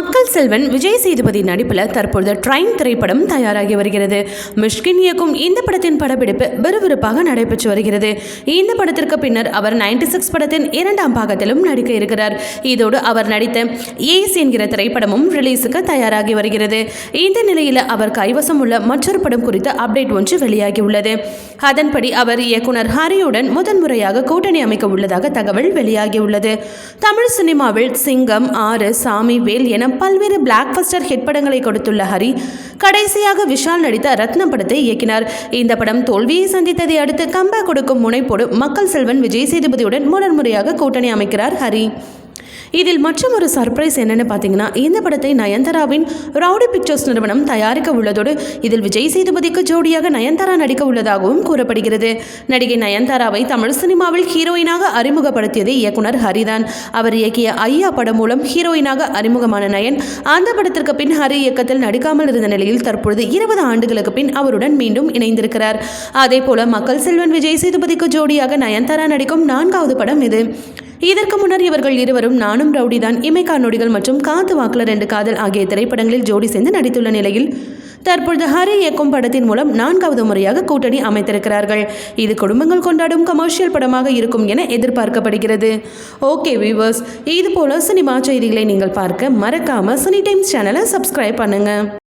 மக்கள் செல்வன் விஜய் சேதுபதி நடிப்பில் தற்பொழுது ட்ரைன் திரைப்படம் தயாராகி வருகிறது. மிஷ்கின் இயக்கும் இந்த படத்தின் படப்பிடிப்பு விறுவிறுப்பாக நடைபெற்று வருகிறது. இந்த படத்திற்கு பின்னர் அவர் 96 சிக்ஸ் படத்தின் இரண்டாம் பாகத்திலும் நடிக்க இருக்கிறார். இதோடு அவர் நடித்த ஏஸ் என்கிற திரைப்படமும் ரிலீஸுக்கு தயாராகி வருகிறது. இந்த நிலையில் அவர் கைவசம் உள்ள மற்றொரு படம் குறித்த அப்டேட் ஒன்று வெளியாகியுள்ளது அதன்படி அவர் இயக்குனர் ஹரியுடன் முதன்முறையாக கூட்டணி அமைக்க உள்ளதாக தகவல் வெளியாகியுள்ளது தமிழ் சினிமாவில் சிங்கம் ஆறு சாமி வேல் என பல்வேறு பிளாக் பஸ்டர் ஹிட் படங்களை கொடுத்துள்ள ஹரி கடைசியாக விஷால் நடித்த ரத்னம் படத்தை இயக்கினார். இந்த படம் தோல்வியை சந்தித்ததை அடுத்து கம்பேக் கொடுக்கும் முனைப்போடு மக்கள் செல்வன் விஜய் சேதுபதியுடன் முதன்முறையாக கூட்டணி அமைக்கிறார் ஹரி. இதில் மற்றும் ஒரு சர்ப்ரைஸ் என்னன்னு பார்த்தீங்கன்னா இந்த படத்தை நயன்தாராவின் ரவுடி பிக்சர்ஸ் நிறுவனம் தயாரிக்க உள்ளதோடு இதில் விஜய் சேதுபதிக்கு ஜோடியாக நயன்தாரா நடிக்க உள்ளதாகவும் கூறப்படுகிறது. நடிகை நயன்தாராவை தமிழ் சினிமாவில் ஹீரோயினாக அறிமுகப்படுத்தியது இயக்குனர் ஹரிதான். அவர் இயக்கிய ஐயா படம் மூலம் ஹீரோயினாக அறிமுகமான நயன் அந்த படத்திற்கு பின் ஹரி இயக்கத்தில் நடிக்காமல் இருந்த நிலையில் தற்பொழுது இருபது ஆண்டுகளுக்கு பின் அவருடன் மீண்டும் இணைந்திருக்கிறார். அதே போல மக்கள் செல்வன் விஜய் சேதுபதிக்கு ஜோடியாக நயன்தாரா நடிக்கும் நான்காவது படம் இது. இதற்கு முன்னர் இவர்கள் இருவரும் நானும் ரவுடிதான் இமைக்கா நொடிகள் மற்றும் காத்து வாக்குல ரெண்டு காதல் ஆகிய திரைப்படங்களில் ஜோடி சேர்ந்து நடித்துள்ள நிலையில் தற்பொழுது ஹரி இயக்கும் படத்தின் மூலம் நான்காவது முறையாக கூட்டணி அமைத்திருக்கிறார்கள். இது குடும்பங்கள் கொண்டாடும் கமர்ஷியல் படமாக இருக்கும் என எதிர்பார்க்கப்படுகிறது. ஓகே வியூவர்ஸ் இது போல சினிமா செய்திகளை நீங்கள் பார்க்க மறக்காம சினி டைம்ஸ் சேனலை சப்ஸ்கிரைப் பண்ணுங்க.